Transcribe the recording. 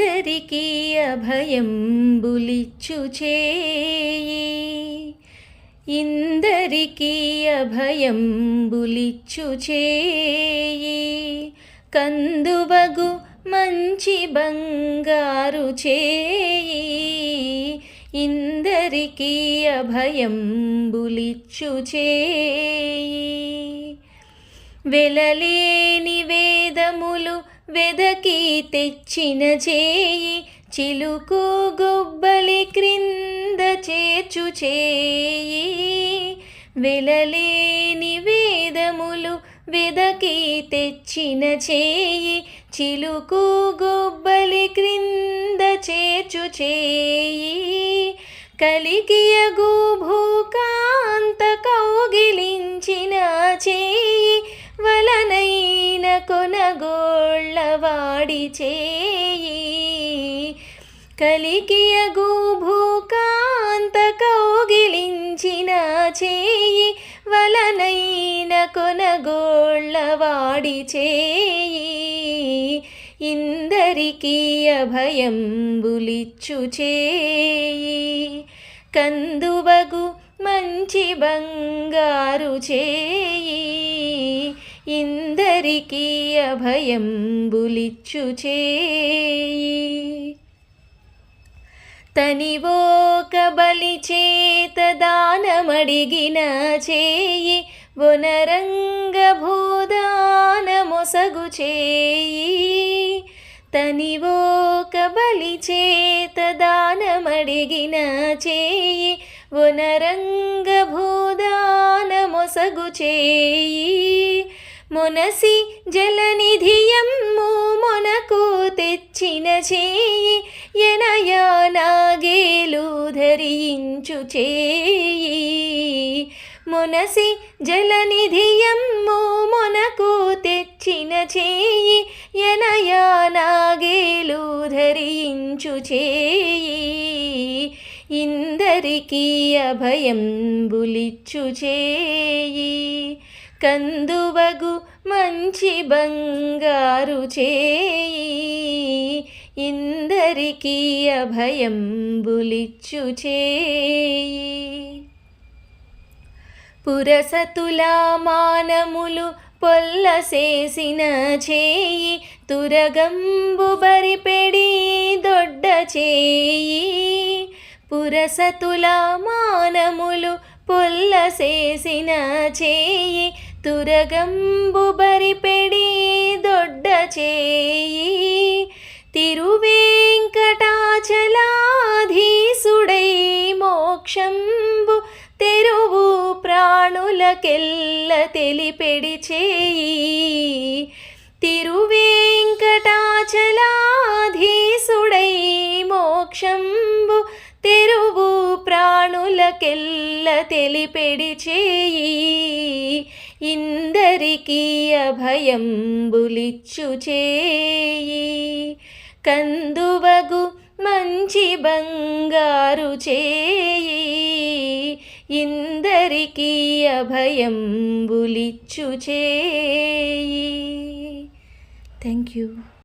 ఇందరికీ అభయం బులిచ్చు చేయి ఇందరికీ అభయం బులిచ్చు చేయి కందువగు మంచి బంగారు చేయి ఇందరికీ అభయం బులిచ్చు చేయి వెలలేని వేదములు వెదకి తెచ్చిన చేయి చిలుకు గొబ్బలి క్రింద చేర్చు చేయి. వెలలేని వేదములు వెదకి తెచ్చిన చేయి చిలుకు గొబ్బలి క్రింద చేర్చు చేయి. కలికియగు భూకాంత కౌగిలించిన చేయి. గోళ్ళవాడి చేయి. కలికియగు భూకాంత కౌగిలించిన చేయి. వలనైన కొనగోళ్ళవాడి చేయి. ఇందరికీ అభయం బులిచ్చు చేయి. కందువగు మంచి బంగారు చేయి. ఇందరికీ అభయం బులిచ్చు తనివోక బలి చేత దానమడిగిన చేయి వనరంగ భూదాన చేయి తనివోక బలి చేత దానమడిగిన చేయి వనరంగ భూదాన చేయి మొనసి జలనిధియమ్ము మొనకు తెచ్చిన చేయి ఎనయానాగేలు ధరించు చేయి. మొనసి జలనిధియమ్ము మొనకు తెచ్చిన చేయి ఎనయానాగేలు ధరించు చేయి. ఇందరికీ అభయం బులిచ్చు చేయి. కందువగు మంచి బంగారు చేయి ఇందరికీ అభయం బులిచ్చు చేయి. పురసతులా మానములు పొల్లసేసిన చేయి తురగంబు బరిపెడి దొడ్డ చేయి. పురసతుల మానములు పొల్లసేసిన చేయి తురగంబు బరిపెడి దొడ్డ చేయి తిరువేంకటాచలాధీసుడై మోక్షంబు తెరువు ప్రాణులకెల్ల తెలిపెడి చేయి తిరువేంకటాచలాధీసుడై మోక్షంబు తెరువు ప్రాణులకెల్ల తెలిపెడి చేయి అందరికీ అభయంబులిచ్చు చేయి కందువగు మంచి బంగారు చేయి. ఇందరికీ అభయంబులిచ్చు చేయి థ్యాంక్ యూ.